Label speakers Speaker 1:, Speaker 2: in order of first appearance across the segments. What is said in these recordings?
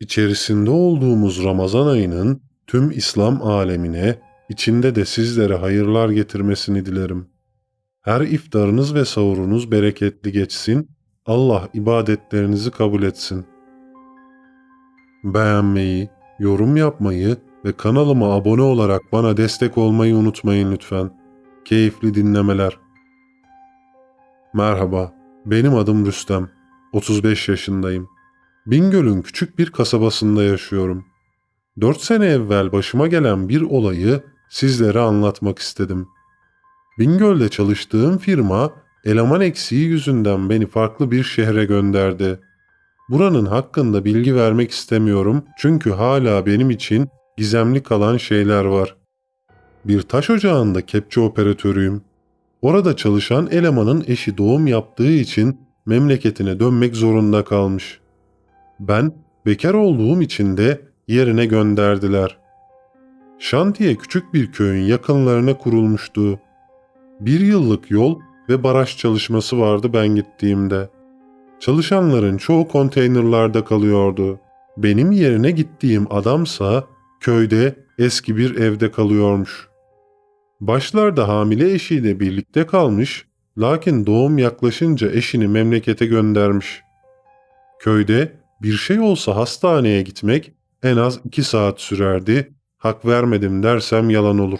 Speaker 1: İçerisinde olduğumuz Ramazan ayının tüm İslam alemine, içinde de sizlere hayırlar getirmesini dilerim. Her iftarınız ve sahurunuz bereketli geçsin. Allah ibadetlerinizi kabul etsin. Beğenmeyi, yorum yapmayı ve kanalıma abone olarak bana destek olmayı unutmayın lütfen. Keyifli dinlemeler. Merhaba, benim adım Rüstem. 35 yaşındayım. Bingöl'ün küçük bir kasabasında yaşıyorum. 4 sene evvel başıma gelen bir olayı sizlere anlatmak istedim. Bingöl'de çalıştığım firma eleman eksiği yüzünden beni farklı bir şehre gönderdi. Buranın hakkında bilgi vermek istemiyorum çünkü hala benim için gizemli kalan şeyler var. Bir taş ocağında kepçe operatörüyüm. Orada çalışan elemanın eşi doğum yaptığı için memleketine dönmek zorunda kalmış. Ben bekar olduğum için de yerine gönderdiler. Şantiye küçük bir köyün yakınlarına kurulmuştu. Bir yıllık yol ve baraj çalışması vardı ben gittiğimde. Çalışanların çoğu konteynerlarda kalıyordu. Benim yerine gittiğim adamsa köyde eski bir evde kalıyormuş. Başlarda hamile eşiyle birlikte kalmış, lakin doğum yaklaşınca eşini memlekete göndermiş. Köyde bir şey olsa hastaneye gitmek en az iki saat sürerdi, hak vermedim dersem yalan olur.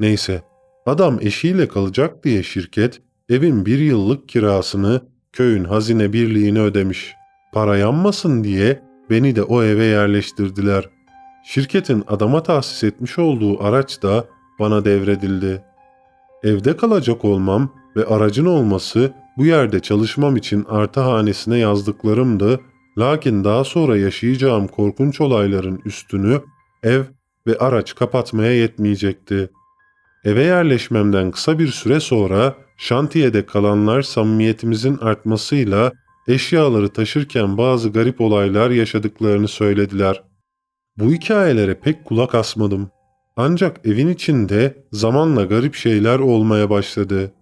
Speaker 1: Neyse, adam eşiyle kalacak diye şirket evin bir yıllık kirasını köyün hazine birliğine ödemiş. Para yanmasın diye beni de o eve yerleştirdiler. Şirketin adama tahsis etmiş olduğu araç da bana devredildi. Evde kalacak olmam ve aracın olması bu yerde çalışmam için artı hanesine yazdıklarımdı Lakin daha sonra yaşayacağım korkunç olayların üstünü ev ve araç kapatmaya yetmeyecekti. Eve yerleşmemden kısa bir süre sonra şantiyede kalanlar samimiyetimizin artmasıyla eşyaları taşırken bazı garip olaylar yaşadıklarını söylediler. Bu hikayelere pek kulak asmadım. Ancak evin içinde zamanla garip şeyler olmaya başladı.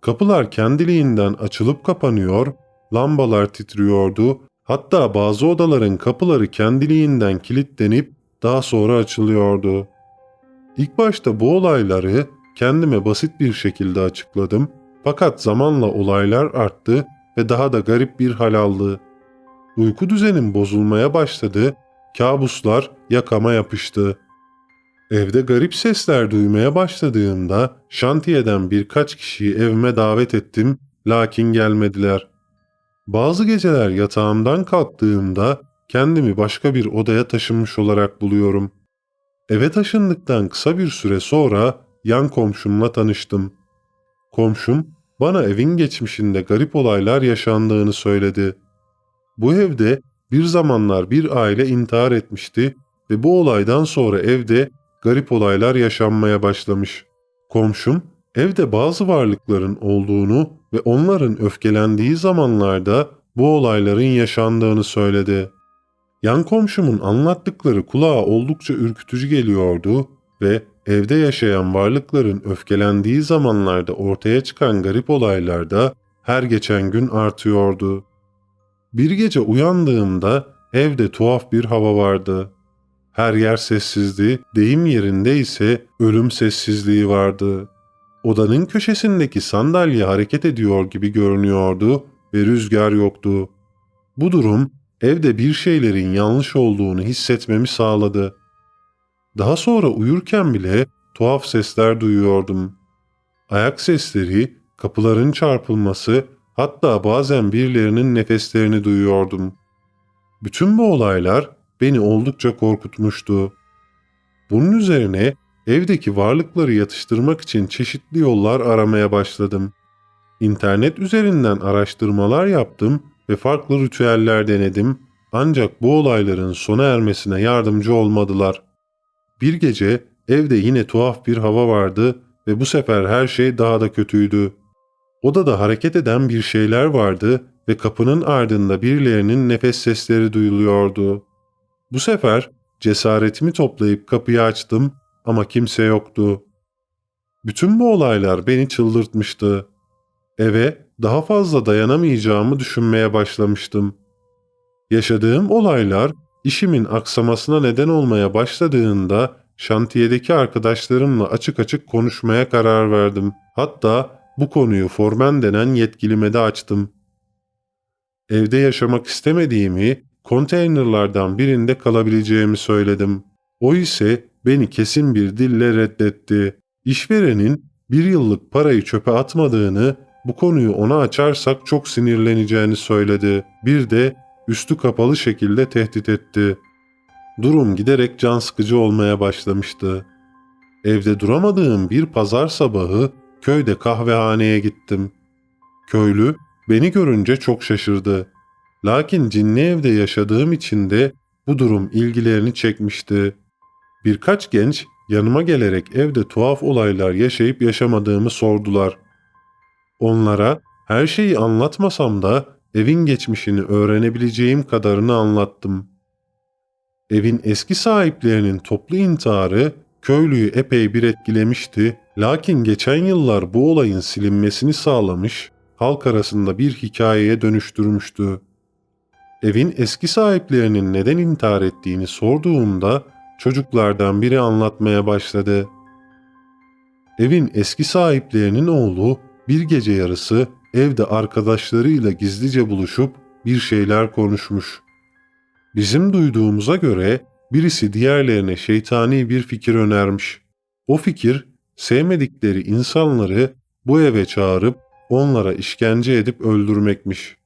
Speaker 1: Kapılar kendiliğinden açılıp kapanıyor, lambalar titriyordu Hatta bazı odaların kapıları kendiliğinden kilitlenip daha sonra açılıyordu. İlk başta bu olayları kendime basit bir şekilde açıkladım fakat zamanla olaylar arttı ve daha da garip bir hal aldı. Uyku düzenim bozulmaya başladı, kabuslar yakama yapıştı. Evde garip sesler duymaya başladığımda şantiyeden birkaç kişiyi evime davet ettim lakin gelmediler.'' Bazı geceler yatağımdan kalktığımda kendimi başka bir odaya taşınmış olarak buluyorum. Eve taşındıktan kısa bir süre sonra yan komşumla tanıştım. Komşum bana evin geçmişinde garip olaylar yaşandığını söyledi. Bu evde bir zamanlar bir aile intihar etmişti ve bu olaydan sonra evde garip olaylar yaşanmaya başlamış. Komşum evde bazı varlıkların olduğunu ve onların öfkelendiği zamanlarda bu olayların yaşandığını söyledi. Yan komşumun anlattıkları kulağa oldukça ürkütücü geliyordu ve evde yaşayan varlıkların öfkelendiği zamanlarda ortaya çıkan garip olaylarda her geçen gün artıyordu. Bir gece uyandığımda evde tuhaf bir hava vardı. Her yer sessizdi, deyim yerinde ise ölüm sessizliği vardı. Odanın köşesindeki sandalye hareket ediyor gibi görünüyordu ve rüzgar yoktu. Bu durum evde bir şeylerin yanlış olduğunu hissetmemi sağladı. Daha sonra uyurken bile tuhaf sesler duyuyordum. Ayak sesleri, kapıların çarpılması, hatta bazen birilerinin nefeslerini duyuyordum. Bütün bu olaylar beni oldukça korkutmuştu. Bunun üzerine Evdeki varlıkları yatıştırmak için çeşitli yollar aramaya başladım. İnternet üzerinden araştırmalar yaptım ve farklı ritüeller denedim ancak bu olayların sona ermesine yardımcı olmadılar. Bir gece evde yine tuhaf bir hava vardı ve bu sefer her şey daha da kötüydü. Odada hareket eden bir şeyler vardı ve kapının ardında birilerinin nefes sesleri duyuluyordu. Bu sefer cesaretimi toplayıp kapıyı açtım ama kimse yoktu. Bütün bu olaylar beni çıldırtmıştı. Eve daha fazla dayanamayacağımı düşünmeye başlamıştım. Yaşadığım olaylar işimin aksamasına neden olmaya başladığında şantiyedeki arkadaşlarımla açık açık konuşmaya karar verdim. Hatta bu konuyu formen denen yetkilime de açtım. Evde yaşamak istemediğimi, konteynerlardan birinde kalabileceğimi söyledim. O ise beni kesin bir dille reddetti. İşverenin bir yıllık parayı çöpe atmadığını, bu konuyu ona açarsak çok sinirleneceğini söyledi. Bir de üstü kapalı şekilde tehdit etti. Durum giderek can sıkıcı olmaya başlamıştı. Evde duramadığım bir pazar sabahı köyde kahvehaneye gittim. Köylü beni görünce çok şaşırdı. Lakin cinli evde yaşadığım için de bu durum ilgilerini çekmişti. Birkaç genç yanıma gelerek evde tuhaf olaylar yaşayıp yaşamadığımı sordular. Onlara her şeyi anlatmasam da evin geçmişini öğrenebileceğim kadarını anlattım. Evin eski sahiplerinin toplu intiharı köylüyü epey bir etkilemişti. Lakin geçen yıllar bu olayın silinmesini sağlamış, halk arasında bir hikayeye dönüştürmüştü. Evin eski sahiplerinin neden intihar ettiğini sorduğumda çocuklardan biri anlatmaya başladı. Evin eski sahiplerinin oğlu bir gece yarısı evde arkadaşlarıyla gizlice buluşup bir şeyler konuşmuş. Bizim duyduğumuza göre birisi diğerlerine şeytani bir fikir önermiş. O fikir sevmedikleri insanları bu eve çağırıp onlara işkence edip öldürmekmiş.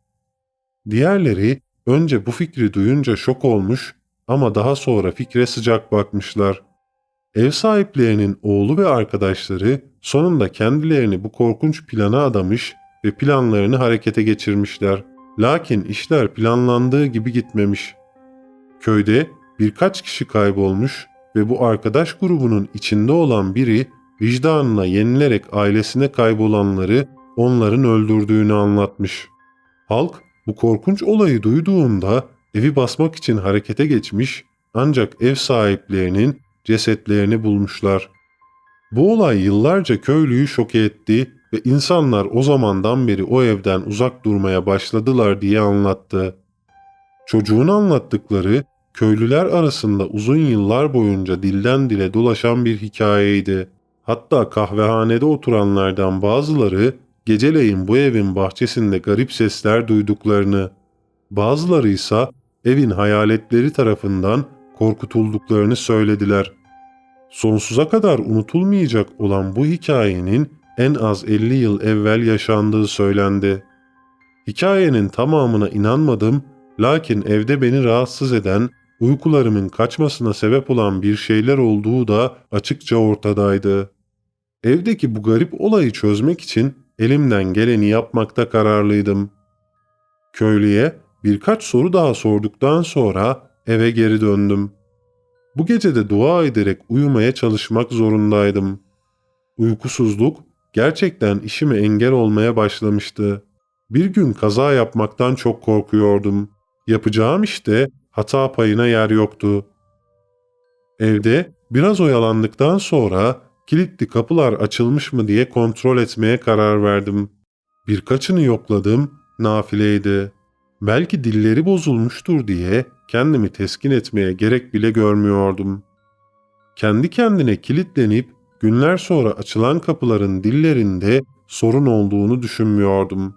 Speaker 1: Diğerleri önce bu fikri duyunca şok olmuş ama daha sonra fikre sıcak bakmışlar. Ev sahiplerinin oğlu ve arkadaşları sonunda kendilerini bu korkunç plana adamış ve planlarını harekete geçirmişler. Lakin işler planlandığı gibi gitmemiş. Köyde birkaç kişi kaybolmuş ve bu arkadaş grubunun içinde olan biri vicdanına yenilerek ailesine kaybolanları onların öldürdüğünü anlatmış. Halk bu korkunç olayı duyduğunda evi basmak için harekete geçmiş ancak ev sahiplerinin cesetlerini bulmuşlar. Bu olay yıllarca köylüyü şoke etti ve insanlar o zamandan beri o evden uzak durmaya başladılar diye anlattı. Çocuğun anlattıkları köylüler arasında uzun yıllar boyunca dilden dile dolaşan bir hikayeydi. Hatta kahvehanede oturanlardan bazıları geceleyin bu evin bahçesinde garip sesler duyduklarını, bazıları ise evin hayaletleri tarafından korkutulduklarını söylediler. Sonsuza kadar unutulmayacak olan bu hikayenin en az 50 yıl evvel yaşandığı söylendi. Hikayenin tamamına inanmadım lakin evde beni rahatsız eden, uykularımın kaçmasına sebep olan bir şeyler olduğu da açıkça ortadaydı. Evdeki bu garip olayı çözmek için elimden geleni yapmakta kararlıydım. Köylüye birkaç soru daha sorduktan sonra eve geri döndüm. Bu gece de dua ederek uyumaya çalışmak zorundaydım. Uykusuzluk gerçekten işime engel olmaya başlamıştı. Bir gün kaza yapmaktan çok korkuyordum. Yapacağım işte hata payına yer yoktu. Evde biraz oyalandıktan sonra kilitli kapılar açılmış mı diye kontrol etmeye karar verdim. Birkaçını yokladım, nafileydi. Belki dilleri bozulmuştur diye kendimi teskin etmeye gerek bile görmüyordum. Kendi kendine kilitlenip günler sonra açılan kapıların dillerinde sorun olduğunu düşünmüyordum.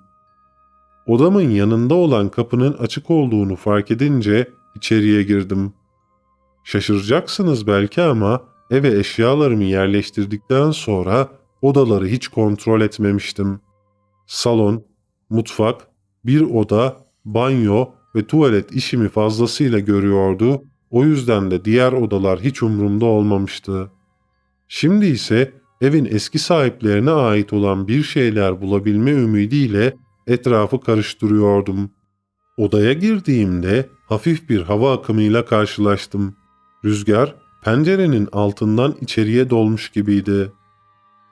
Speaker 1: Odamın yanında olan kapının açık olduğunu fark edince içeriye girdim. Şaşıracaksınız belki ama eve eşyalarımı yerleştirdikten sonra odaları hiç kontrol etmemiştim. Salon, mutfak, bir oda, banyo ve tuvalet işimi fazlasıyla görüyordu. O yüzden de diğer odalar hiç umurumda olmamıştı. Şimdi ise evin eski sahiplerine ait olan bir şeyler bulabilme ümidiyle etrafı karıştırıyordum. Odaya girdiğimde hafif bir hava akımıyla karşılaştım. Rüzgar pencerenin altından içeriye dolmuş gibiydi.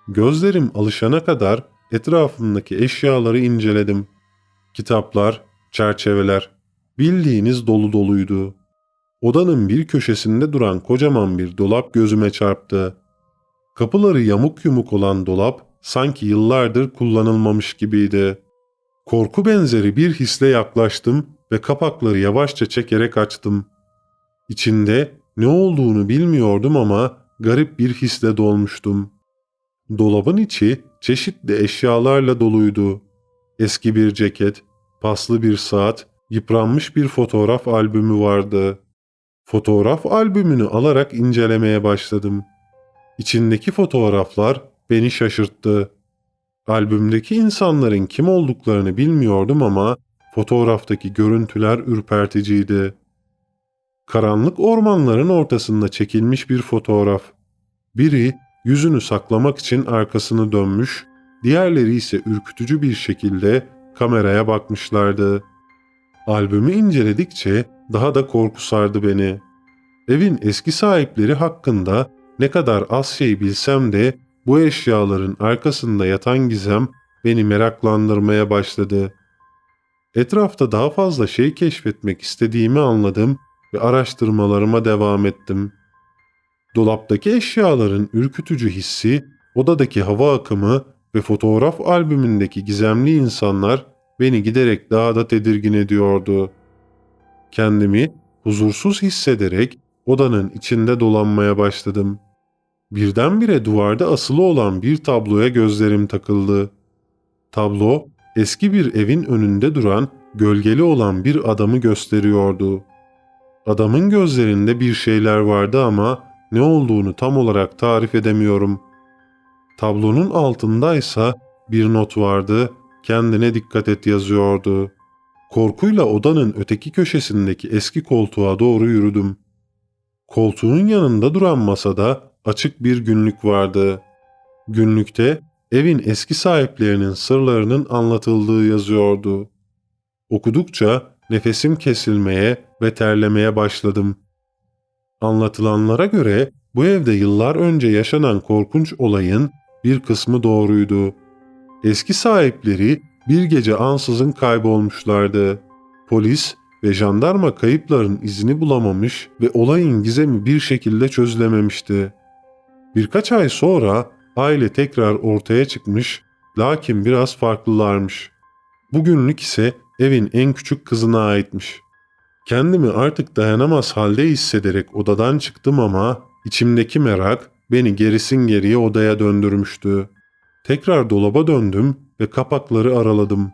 Speaker 1: Gözlerim alışana kadar etrafımdaki eşyaları inceledim. Kitaplar, çerçeveler, bildiğiniz dolu doluydu. Odanın bir köşesinde duran kocaman bir dolap gözüme çarptı. Kapıları yamuk yumuk olan dolap sanki yıllardır kullanılmamış gibiydi. Korku benzeri bir hisle yaklaştım ve kapakları yavaşça çekerek açtım. İçinde ne olduğunu bilmiyordum ama garip bir hisle dolmuştum. Dolabın içi çeşitli eşyalarla doluydu. Eski bir ceket, paslı bir saat, yıpranmış bir fotoğraf albümü vardı. Fotoğraf albümünü alarak incelemeye başladım. İçindeki fotoğraflar beni şaşırttı. Albümdeki insanların kim olduklarını bilmiyordum ama fotoğraftaki görüntüler ürperticiydi. Karanlık ormanların ortasında çekilmiş bir fotoğraf. Biri yüzünü saklamak için arkasını dönmüş, diğerleri ise ürkütücü bir şekilde kameraya bakmışlardı. Albümü inceledikçe daha da korku sardı beni. Evin eski sahipleri hakkında ne kadar az şey bilsem de bu eşyaların arkasında yatan gizem beni meraklandırmaya başladı. Etrafta daha fazla şey keşfetmek istediğimi anladım ve araştırmalarıma devam ettim. Dolaptaki eşyaların ürkütücü hissi, odadaki hava akımı ve fotoğraf albümündeki gizemli insanlar beni giderek daha da tedirgin ediyordu. Kendimi huzursuz hissederek odanın içinde dolanmaya başladım. Birdenbire duvarda asılı olan bir tabloya gözlerim takıldı. Tablo eski bir evin önünde duran gölgeli olan bir adamı gösteriyordu. Adamın gözlerinde bir şeyler vardı ama ne olduğunu tam olarak tarif edemiyorum. Tablonun altındaysa bir not vardı, kendine dikkat et yazıyordu. Korkuyla odanın öteki köşesindeki eski koltuğa doğru yürüdüm. Koltuğun yanında duran masada açık bir günlük vardı. Günlükte evin eski sahiplerinin sırlarının anlatıldığı yazıyordu. Okudukça nefesim kesilmeye ve terlemeye başladım. Anlatılanlara göre bu evde yıllar önce yaşanan korkunç olayın bir kısmı doğruydu. Eski sahipleri bir gece ansızın kaybolmuşlardı. Polis ve jandarma kayıpların izini bulamamış ve olayın gizemi bir şekilde çözülememişti. Birkaç ay sonra aile tekrar ortaya çıkmış lakin biraz farklılarmış. Bugünlük ise evin en küçük kızına aitmiş. Kendimi artık dayanamaz halde hissederek odadan çıktım ama içimdeki merak beni gerisin geriye odaya döndürmüştü. Tekrar dolaba döndüm ve kapakları araladım.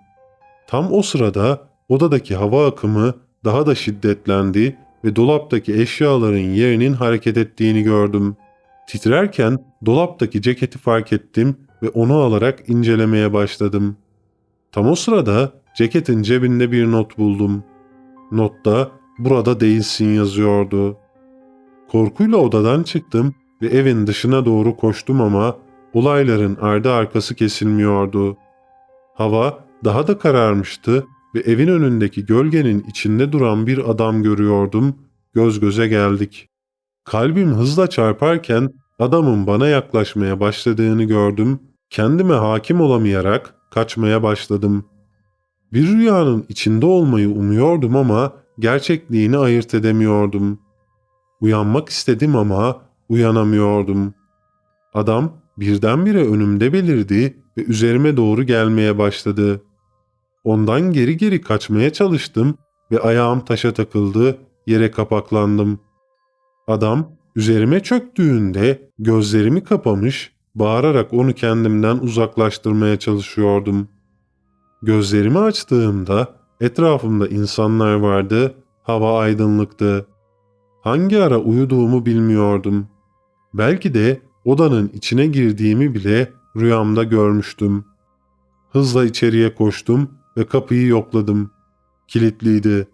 Speaker 1: Tam o sırada odadaki hava akımı daha da şiddetlendi ve dolaptaki eşyaların yerinin hareket ettiğini gördüm. Titrerken dolaptaki ceketi fark ettim ve onu alarak incelemeye başladım. Tam o sırada ceketin cebinde bir not buldum. Notta burada değilsin yazıyordu. Korkuyla odadan çıktım ve evin dışına doğru koştum ama olayların ardı arkası kesilmiyordu. Hava daha da kararmıştı ve evin önündeki gölgenin içinde duran bir adam görüyordum. Göz göze geldik. Kalbim hızla çarparken adamın bana yaklaşmaya başladığını gördüm. Kendime hakim olamayarak kaçmaya başladım. Bir rüyanın içinde olmayı umuyordum ama gerçekliğini ayırt edemiyordum. Uyanmak istedim ama uyanamıyordum. Adam birdenbire önümde belirdi ve üzerime doğru gelmeye başladı. Ondan geri geri kaçmaya çalıştım ve ayağım taşa takıldı, yere kapaklandım. Adam üzerime çöktüğünde gözlerimi kapamış, bağırarak onu kendimden uzaklaştırmaya çalışıyordum. Gözlerimi açtığımda etrafımda insanlar vardı, hava aydınlıktı. Hangi ara uyuduğumu bilmiyordum. Belki de odanın içine girdiğimi bile rüyamda görmüştüm. Hızla içeriye koştum ve kapıyı yokladım. Kilitliydi.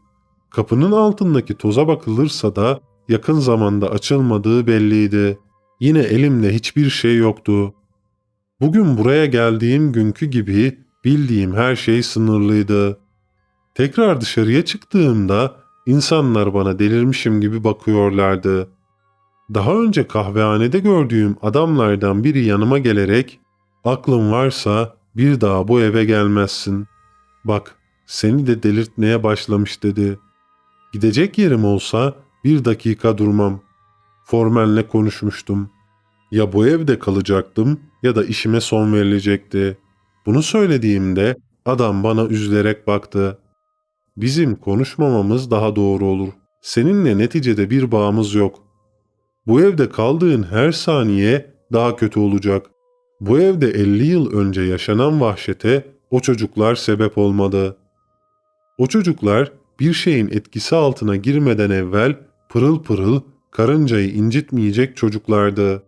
Speaker 1: Kapının altındaki toza bakılırsa da yakın zamanda açılmadığı belliydi. Yine elimde hiçbir şey yoktu. Bugün buraya geldiğim günkü gibi bildiğim her şey sınırlıydı. Tekrar dışarıya çıktığımda insanlar bana delirmişim gibi bakıyorlardı. Daha önce kahvehanede gördüğüm adamlardan biri yanıma gelerek "Aklın varsa bir daha bu eve gelmezsin. Bak, seni de delirtmeye başlamış." dedi. Gidecek yerim olsa bir dakika durmam. Formenle konuşmuştum. Ya bu evde kalacaktım ya da işime son verilecekti. Bunu söylediğimde adam bana üzülerek baktı. Bizim konuşmamamız daha doğru olur. Seninle neticede bir bağımız yok. Bu evde kaldığın her saniye daha kötü olacak. Bu evde 50 yıl önce yaşanan vahşete o çocuklar sebep olmadı. O çocuklar bir şeyin etkisi altına girmeden evvel pırıl pırıl karıncayı incitmeyecek çocuklardı.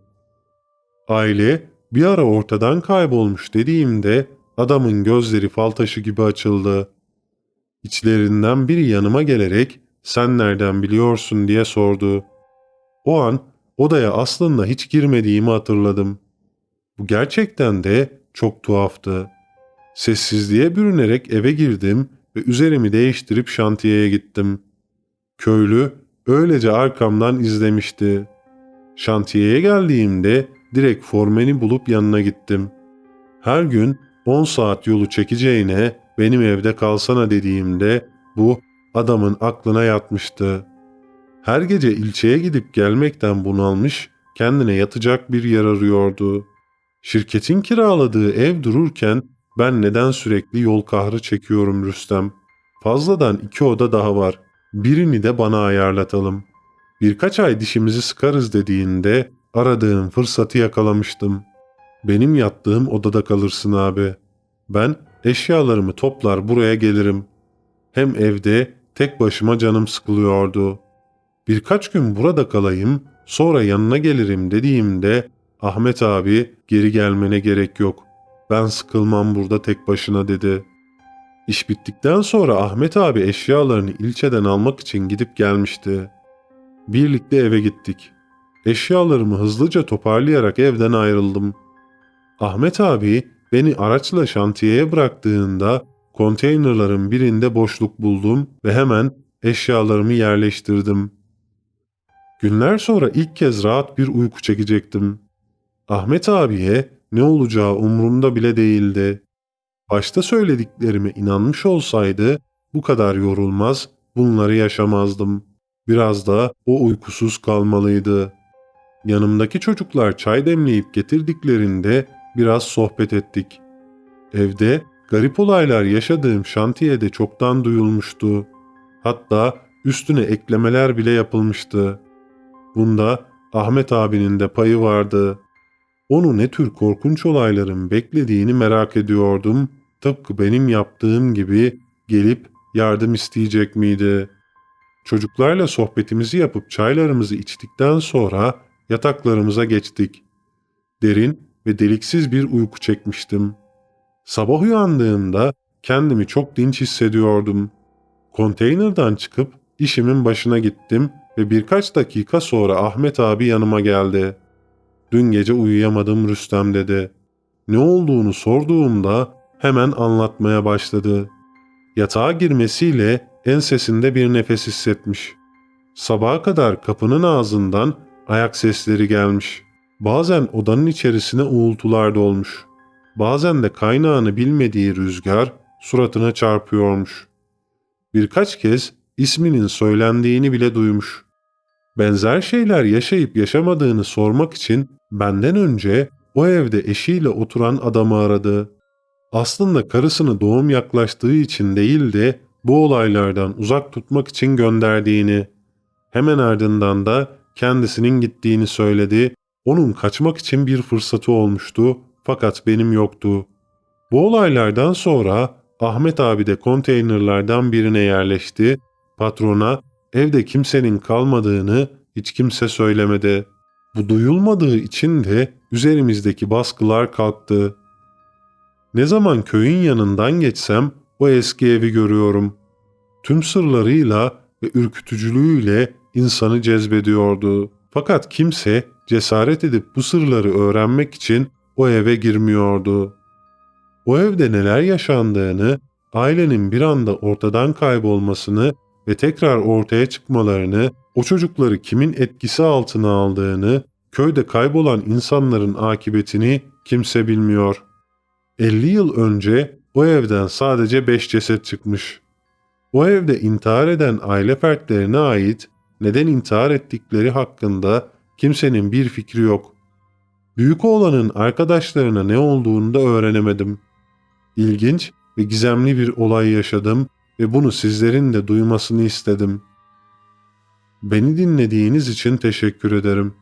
Speaker 1: Aile bir ara ortadan kaybolmuş dediğimde adamın gözleri fal taşı gibi açıldı. İçlerinden biri yanıma gelerek sen nereden biliyorsun diye sordu. O an odaya aslında hiç girmediğimi hatırladım. Bu gerçekten de çok tuhaftı. Sessizliğe bürünerek eve girdim ve üzerimi değiştirip şantiyeye gittim. Köylü öylece arkamdan izlemişti. Şantiyeye geldiğimde direkt formeni bulup yanına gittim. Her gün 10 saat yolu çekeceğine benim evde kalsana dediğimde bu adamın aklına yatmıştı. Her gece ilçeye gidip gelmekten bunalmış, kendine yatacak bir yer arıyordu. Şirketin kiraladığı ev dururken ben neden sürekli yol kahrı çekiyorum Rüstem? Fazladan iki oda daha var. Birini de bana ayarlatalım. Birkaç ay dişimizi sıkarız dediğinde aradığım fırsatı yakalamıştım. Benim yattığım odada kalırsın abi. Ben eşyalarımı toplar buraya gelirim. Hem evde tek başıma canım sıkılıyordu. Birkaç gün burada kalayım, sonra yanına gelirim dediğimde Ahmet abi geri gelmene gerek yok. Ben sıkılmam burada tek başına dedi. İş bittikten sonra Ahmet abi eşyalarını ilçeden almak için gidip gelmişti. Birlikte eve gittik. Eşyalarımı hızlıca toparlayarak evden ayrıldım. Ahmet abi beni araçla şantiyeye bıraktığında konteynerların birinde boşluk buldum ve hemen eşyalarımı yerleştirdim. Günler sonra ilk kez rahat bir uyku çekecektim. Ahmet abiye ne olacağı umurumda bile değildi. Başta söylediklerime inanmış olsaydı bu kadar yorulmaz, bunları yaşamazdım. Biraz da o uykusuz kalmalıydı. Yanımdaki çocuklar çay demleyip getirdiklerinde biraz sohbet ettik. Evde garip olaylar yaşadığım şantiyede çoktan duyulmuştu. Hatta üstüne eklemeler bile yapılmıştı. Bunda Ahmet abinin de payı vardı. Onu ne tür korkunç olayların beklediğini merak ediyordum. Tıpkı benim yaptığım gibi gelip yardım isteyecek miydi? Çocuklarla sohbetimizi yapıp çaylarımızı içtikten sonra yataklarımıza geçtik. Derin ve deliksiz bir uyku çekmiştim. Sabah uyandığımda kendimi çok dinç hissediyordum. Konteynerden çıkıp işimin başına gittim ve birkaç dakika sonra Ahmet abi yanıma geldi. Dün gece uyuyamadım Rüstem dedi. Ne olduğunu sorduğumda hemen anlatmaya başladı. Yatağa girmesiyle ensesinde bir nefes hissetmiş. Sabaha kadar kapının ağzından ayak sesleri gelmiş. Bazen odanın içerisine uğultular dolmuş. Bazen de kaynağını bilmediği rüzgar suratına çarpıyormuş. Birkaç kez isminin söylendiğini bile duymuş. Benzer şeyler yaşayıp yaşamadığını sormak için benden önce o evde eşiyle oturan adamı aradı. Aslında karısını doğum yaklaştığı için değil de bu olaylardan uzak tutmak için gönderdiğini. Hemen ardından da kendisinin gittiğini söyledi. Onun kaçmak için bir fırsatı olmuştu fakat benim yoktu. Bu olaylardan sonra Ahmet abi de konteynerlardan birine yerleşti. Patrona evde kimsenin kalmadığını hiç kimse söylemedi. Bu duyulmadığı için de üzerimizdeki baskılar kalktı. Ne zaman köyün yanından geçsem o eski evi görüyorum. Tüm sırlarıyla ve ürkütücülüğüyle insanı cezbediyordu. Fakat kimse cesaret edip bu sırları öğrenmek için o eve girmiyordu. O evde neler yaşandığını, ailenin bir anda ortadan kaybolmasını ve tekrar ortaya çıkmalarını, o çocukları kimin etkisi altına aldığını, köyde kaybolan insanların akıbetini kimse bilmiyor. 50 yıl önce o evden sadece 5 ceset çıkmış. O evde intihar eden aile fertlerine ait neden intihar ettikleri hakkında kimsenin bir fikri yok. Büyük oğlanın arkadaşlarına ne olduğunu da öğrenemedim. İlginç ve gizemli bir olay yaşadım ve bunu sizlerin de duymasını istedim. Beni dinlediğiniz için teşekkür ederim.